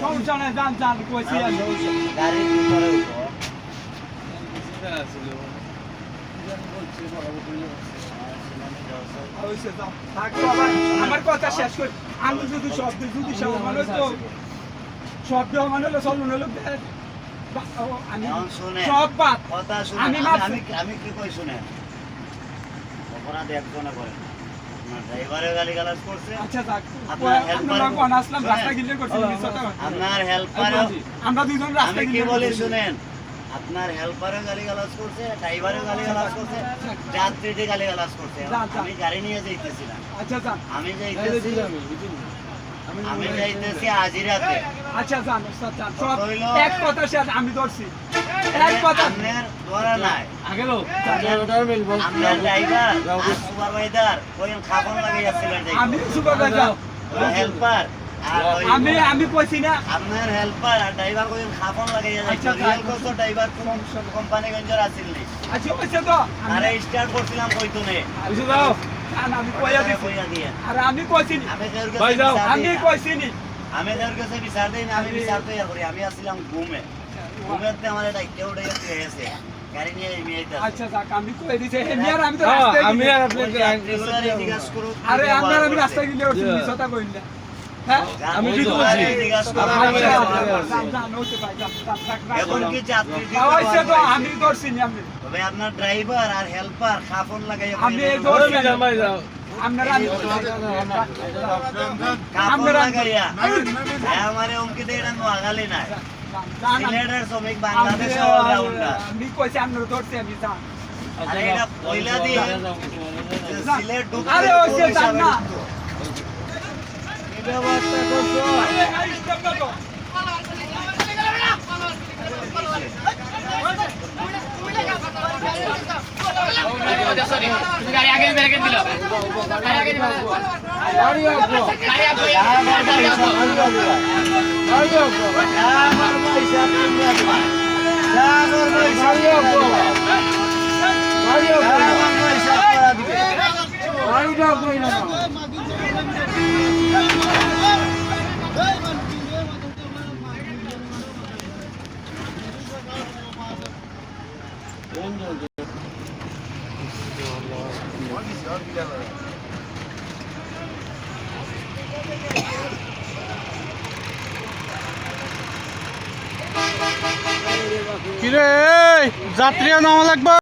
সমস্যা নাই যান যান কইছি আমি গাড়ির ভিতরে উঠো হইছে যাও থাকো আবার আমার কথা শেষ করি আমি শুধু শব্দ যদি মানে তো শব্দ মানে হলো চলুন হলো বা- ও, আমি শুনে সব বাদ শুনে কি কই শুনেন অপরাধ একজনে করে আমরা। আপনার হেল্পারও দুজন রাস্তা আমি কি বলি শুনেন? আপনার হেল্পারও গালি গালাজ করছে ড্রাইভারও গালি গালাজ করছে যাত্রীটি গালি গালাজ করছে। যা, যা। আমি গাড়ি নিয়ে যাইতেছিলাম আচ্ছা যান আমি যাইতেছি আমি যাইতেছি। আজিরাতে আচ্ছা যান সব এক কথা শেষ আমি ধরছি। এক কথা আপনার ধরা নাই। আগে লো আপনার ড্রাইভার সুপারভাইজার ওই খাবার লাগাইয়াছিলেন আমি সুপারভাইজার। হেল্পার আমি আমি কইছি না। আপনার হেল্পার আর ড্রাইভার কই খাপন লাগাইয়া যাইছে আচ্ছা, আচ্ছা। কত ড্রাইভার কোন কোম্পানি গঞ্জর আছিল নি? আচ্ছা কইছে তো। আরে স্টার্ট করছিলাম কইতো নে দাও আমি কইয়া দিছি। কইয়া দিয়ে। আর আমি কইছি নি। আমি ভাই কাছে যাও। আমি কইছি নি। আমি তোর কাছে বিচার দেই না আমি বিচার তৈরি করি। আমি আসছিলাম ঘুমে। আচ্ছা আমি হ্যাঁ, আপনি কি না। হ্যাঁ? রেগুলারই বলছি। আপনি আচ্ছা, এখন কি যাত্রী তো আমি ধরছি আমি। তবে আপনার ড্রাইভার আর হেল্পার এই ওই জামাই যাও। আপনারা আমরা- হ্যাঁ এটা নাই। সিলেটের শ্রমিক বাংলাদেশে অলরাউন্ডার আমি কইছি আপনারা ধরছি আমি যান। আরে এটা পয়লা দিয়ে সিলেট ঢুকতে আরে না। কি ব্যবস্থা করছ? আরে, এই স্টেপটা তো। গাড়ি আগে দিবে রেখে দিল গাড়ি আগে দিবে গাড়ি তুমি তুমি দিবা। আমার পয়সা তোরা দিবে। কিরে যাত্রী নামা লাগবে।